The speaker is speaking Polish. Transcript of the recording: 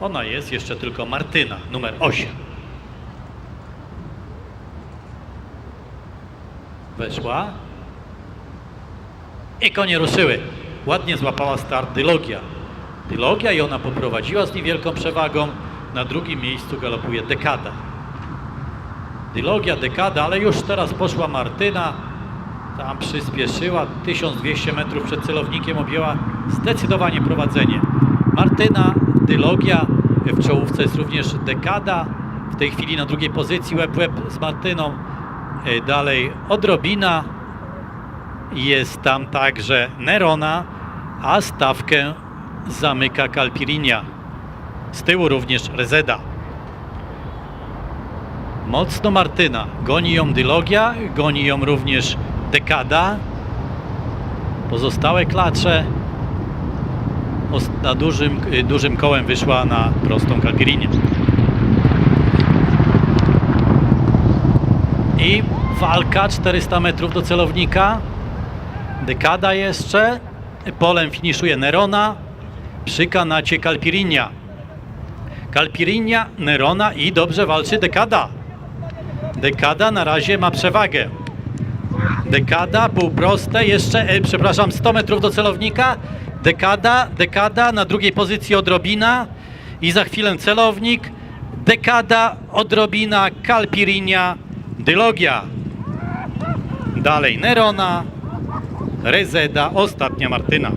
Ona jest jeszcze tylko Martyna, numer 8. Weszła. I konie ruszyły. Ładnie złapała start Dylogia. Dylogia i ona poprowadziła z niewielką przewagą. Na drugim miejscu galopuje Dekada. Dylogia, Dekada, ale już teraz poszła Martyna. Tam przyspieszyła. 1200 metrów przed celownikiem objęła zdecydowanie prowadzenie. Martyna, Dylogia. W czołówce jest również Dekada. W tej chwili na drugiej pozycji łeb łeb z Martyną. E, Dalej odrobina. Jest tam także Nerona, a stawkę zamyka Calpirinia. Z tyłu również Rezeda. Mocno Martyna. Goni ją Dylogia, goni ją również Dekada. Pozostałe klacze na dużym, y, dużym kołem wyszła na prostą Calpirinię. I walka 400 metrów do celownika. Dekada jeszcze. Polem finiszuje Nerona. Przy kanacie Calpirinia. Calpirinia, Nerona i dobrze walczy Dekada. Dekada na razie ma przewagę. Dekada, półproste, jeszcze, e, przepraszam, 100 metrów do celownika. Dekada, dekada, na drugiej pozycji odrobina i za chwilę celownik. Dekada, odrobina, Calpirinia, Dylogia. Dalej Nerona, Rezeda, ostatnia Martyna.